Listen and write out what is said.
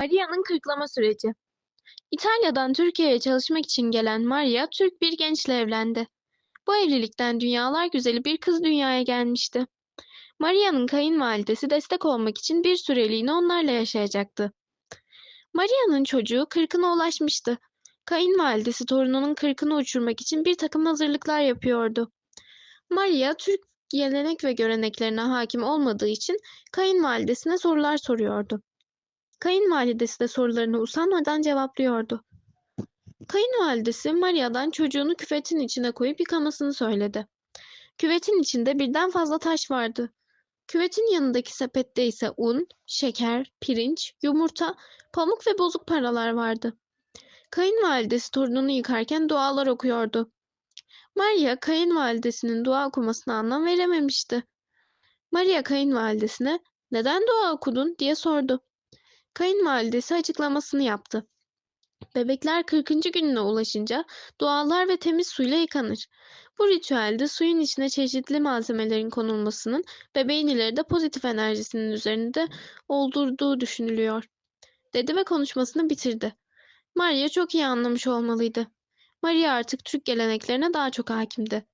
Maria'nın kırklama süreci. İtalya'dan Türkiye'ye çalışmak için gelen Maria, Türk bir gençle evlendi. Bu evlilikten dünyalar güzeli bir kız dünyaya gelmişti. Maria'nın kayınvalidesi destek olmak için bir süreliğine onlarla yaşayacaktı. Maria'nın çocuğu kırkına ulaşmıştı. Kayınvalidesi torununun kırkını uçurmak için bir takım hazırlıklar yapıyordu. Maria, Türk gelenek ve göreneklerine hakim olmadığı için kayınvalidesine sorular soruyordu. Kayınvalidesi de sorularını usanmadan cevaplıyordu. Kayınvalidesi Maria'dan çocuğunu küvetin içine koyup yıkamasını söyledi. Küvetin içinde birden fazla taş vardı. Küvetin yanındaki sepette ise un, şeker, pirinç, yumurta, pamuk ve bozuk paralar vardı. Kayınvalidesi torununu yıkarken dualar okuyordu. Maria kayınvalidesinin dua okumasına anlam verememişti. Maria kayınvalidesine neden dua okudun diye sordu. Kayınvalidesi açıklamasını yaptı. Bebekler 40. gününe ulaşınca dualar ve temiz suyla yıkanır. Bu ritüelde suyun içine çeşitli malzemelerin konulmasının bebeğin ileride pozitif enerjisinin üzerinde oldurduğu düşünülüyor. Dedi ve konuşmasını bitirdi. Maria çok iyi anlamış olmalıydı. Maria artık Türk geleneklerine daha çok hakimdi.